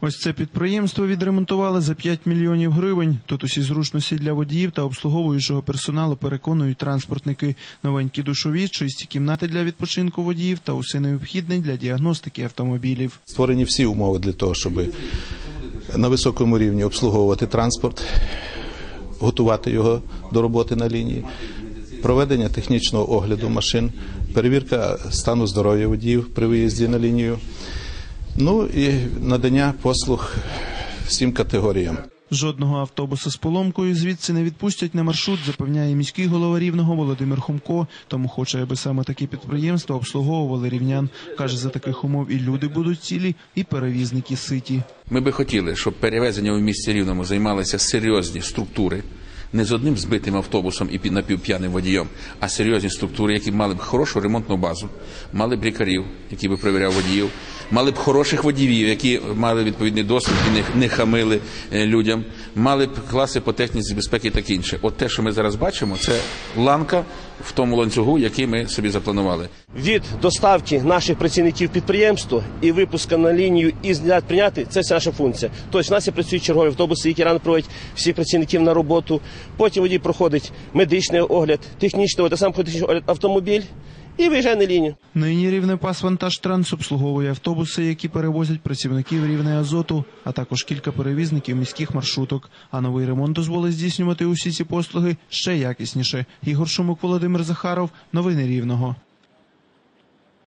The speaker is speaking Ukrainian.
Ось це підприємство відремонтували за 5 мільйонів гривень. Тут усі зручності для водіїв та обслуговуючого персоналу переконують транспортники. Новенькі душові, чисті кімнати для відпочинку водіїв та усе необхідне для діагностики автомобілів. Створені всі умови для того, щоб на високому рівні обслуговувати транспорт, готувати його до роботи на лінії, проведення технічного огляду машин, перевірка стану здоров'я водіїв при виїзді на лінію, ну і надання послуг всім категоріям. Жодного автобуса з поломкою звідси не відпустять на маршрут, запевняє міський голова рівного Володимир Хумко. Тому хоче, аби саме такі підприємства обслуговували рівнян. каже, за таких умов і люди будуть цілі, і перевізники ситі. Ми би хотіли, щоб перевезення у місті Рівному займалися серйозні структури, не з одним збитим автобусом і напівп'яним водієм, а серйозні структури, які мали б хорошу ремонтну базу, мали б лікарів, які би перевіряв водіїв, мали б хороших водіїв, які мали відповідний досвід і не, хамили е, людям, мали б класи по техніці безпеки таке інше. От те, що ми зараз бачимо, це ланка в тому ланцюгу, який ми собі запланували. від доставки наших працівників підприємства і випуска на лінію і прийняти це вся наша функція. Тобто в нас працюють чергові автобуси, які рано проводять всіх працівників на роботу. Потім водій проходить медичний огляд, технічний огляд, сам технічний огляд автомобіль і виїжджає на лінію. Нині рівне транс обслуговує автобуси, які перевозять працівників рівне азоту, а також кілька перевізників міських маршруток. А новий ремонт дозволить здійснювати усі ці послуги ще якісніше. Ігор Шумок Володимир Захаров. Новини Рівного.